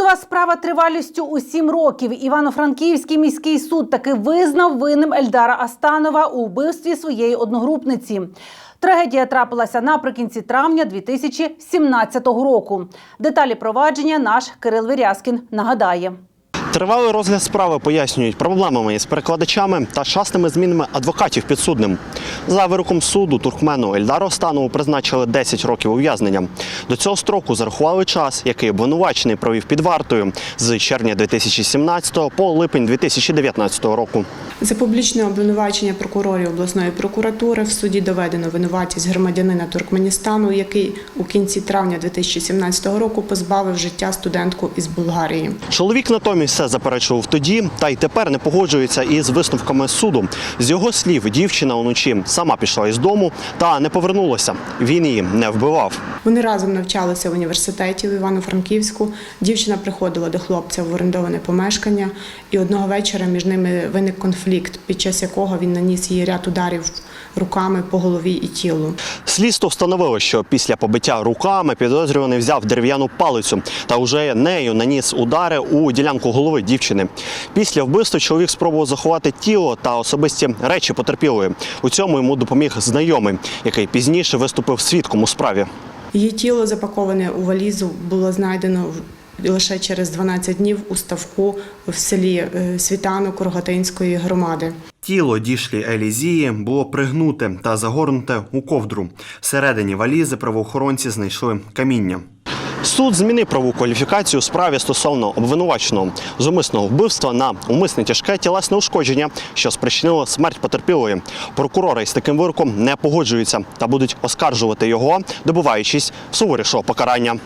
Судова справа тривалістю у сім років. Івано-Франківський міський суд таки визнав винним Ельдара Астанова у вбивстві своєї одногрупниці. Трагедія трапилася наприкінці травня 2017 року. Деталі провадження наш Кирил Вірязкін нагадає. Тривалий розгляд справи пояснюють проблемами із перекладачами та частими змінами адвокатів підсудним. За вироком суду туркмену Ельдару Останову призначили 10 років ув'язнення. До цього строку зарахували час, який обвинувачений провів під вартою з червня 2017 по липень 2019 року. За публічне обвинувачення прокурорів обласної прокуратури в суді доведено винуватість громадянина Туркменістану, який у кінці травня 2017 року позбавив життя студентку із Болгарії. Чоловік натомість все заперечував тоді, та й тепер не погоджується із висновками суду. З його слів, дівчина уночі сама пішла із дому та не повернулася. Він її не вбивав. Вони разом навчалися в університеті в Івано-Франківську. Дівчина приходила до хлопця в орендоване помешкання, і одного вечора між ними виник конфлікт, під час якого він наніс їй ряд ударів руками по голові і тілу. Слідство встановило, що після побиття руками підозрюваний взяв дерев'яну палицю та вже нею наніс удари у ділянку голови дівчини. Після вбивства чоловік спробував заховати тіло та особисті речі потерпілої. У цьому йому допоміг знайомий, який пізніше виступив свідком у справі. Її тіло, запаковане у валізу, було знайдено лише через 12 днів у ставку в селі е, Світанок Рогатинської громади. Тіло дішлі Елізії було пригнуте та загорнуте у ковдру. Всередині валізи правоохоронці знайшли каміння. Суд змінив праву кваліфікацію у справі стосовно обвинуваченого з умисного вбивства на умисне тяжке тілесне ушкодження, що спричинило смерть потерпілої. Прокурори із таким вироком не погоджуються та будуть оскаржувати його, добиваючись суворішого покарання.